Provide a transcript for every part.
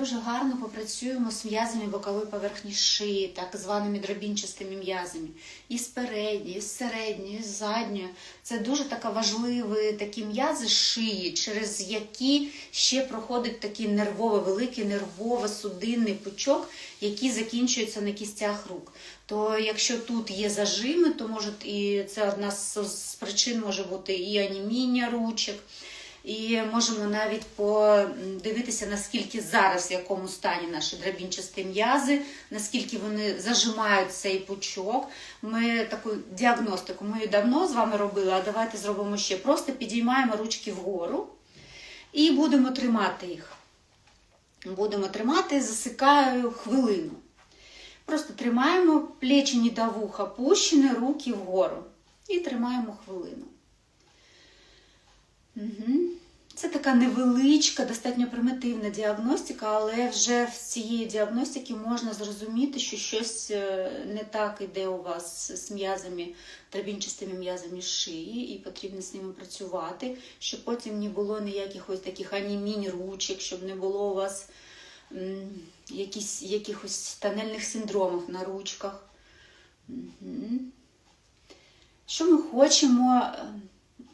дуже гарно попрацюємо з м'язами бокової поверхні шиї, так званими дробінчастими м'язами. І з передньої, і з середньої, і з задньої. Це дуже така важливі такі м'язи шиї, через які ще проходить такий нервовий, великий нервово-судинний пучок, який закінчується на кістях рук. То якщо тут є зажими, то може і це одна з причин може бути і анеміння ручок. І можемо навіть подивитися, наскільки зараз в якому стані наші драбінчасті м'язи, наскільки вони зажимають цей пучок. Ми таку діагностику ми її давно з вами робили, а давайте зробимо ще. Просто підіймаємо ручки вгору і будемо тримати їх. Будемо тримати, засикаю хвилину. Просто тримаємо плечі до вуха, пущені, руки вгору. І тримаємо хвилину. Угу. Така невеличка, достатньо примітивна діагностика, але вже в цієї діагностики можна зрозуміти, що щось е, не так іде у вас з м'язами, дробінчастими м'язами шиї, і потрібно з ними працювати, щоб потім не було ніяких ось таких анімінь ручок, щоб не було у вас якісь, якихось тоннельних синдромів на ручках. Що ми хочемо е,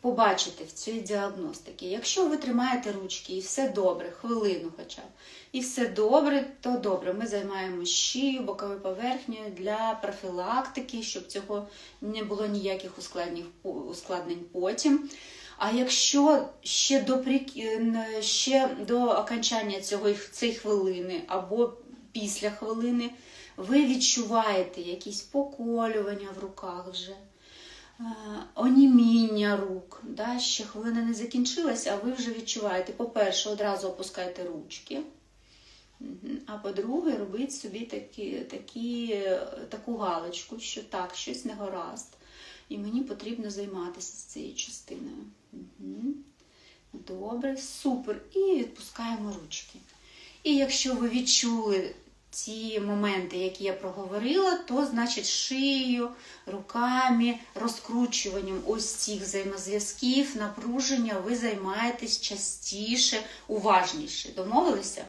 побачити в цій діагностиці? Якщо ви тримаєте ручки і все добре, хвилину хоча б, і все добре, то добре. Ми займаємо шию, боковою поверхнею для профілактики, щоб цього не було ніяких ускладнень, потім. А якщо ще до, е, ще до окончання цього, цієї хвилини або після хвилини ви відчуваєте якісь поколювання в руках вже, оніміння рук, да, ще хвилина не закінчилася, а ви вже відчуваєте, по-перше, одразу опускайте ручки. А по-друге, робіть собі такі, такі, е, таку галочку, що так, щось не гаразд. І мені потрібно займатися з цією частиною. Мгм. Добре, супер. І відпускаємо ручки. І якщо ви відчули ці моменти, які я проговорила, то значить шиєю, руками, розкручуванням ось цих взаємозв'язків, напруження ви займаєтесь частіше, уважніше. Домовилися?